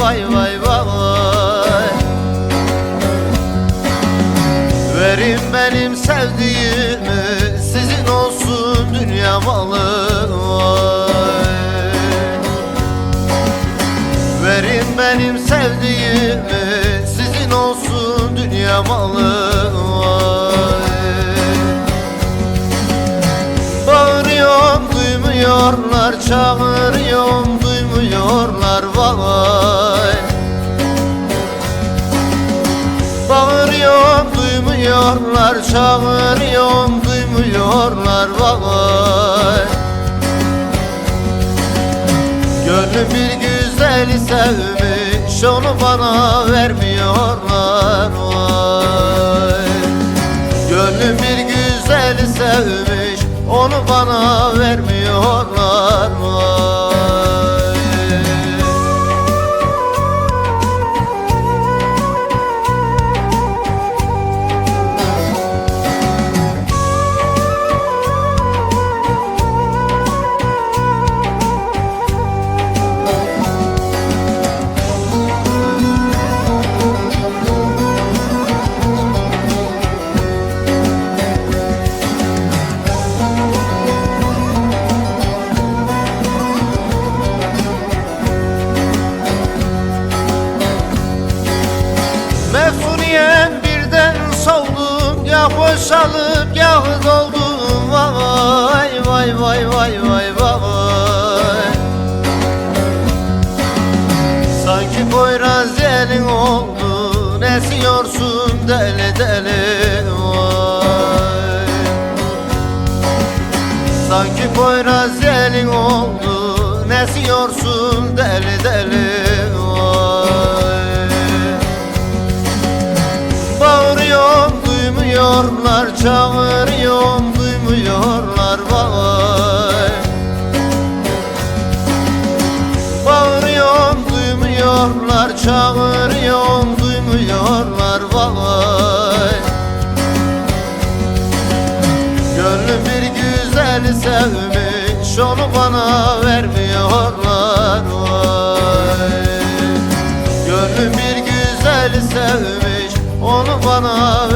vay vay vay Verin benim sevdiğimi Sizin olsun dünya malı vay. Verin benim sevdiğimi Sizin olsun dünya malı Çağırıyorum duymuyorlar vay Bağırıyorum duymuyorlar Çağırıyorum duymuyorlar vay. Gönlüm bir güzeli sevmiş Onu bana vermiyorlar vay. Gönlüm bir güzeli sevmiş Onu bana vermiyorlar vay Meftuniyen birden soldum Ya boşalıp ya doldum Vay vay vay vay vay vay. Sanki Poyraz elin oldu. Esiyorsun deli deli vay. Sanki Poyraz elin oldu. Nesiyorsun deli deli Çağırıyorum duymuyorlar vay. Bağırıyorum duymuyorlar Çağırıyorum duymuyorlar vay. Gönlüm bir güzeli sevmiş Onu bana vermiyorlar vay. Gönlüm bir güzeli sevmiş Onu bana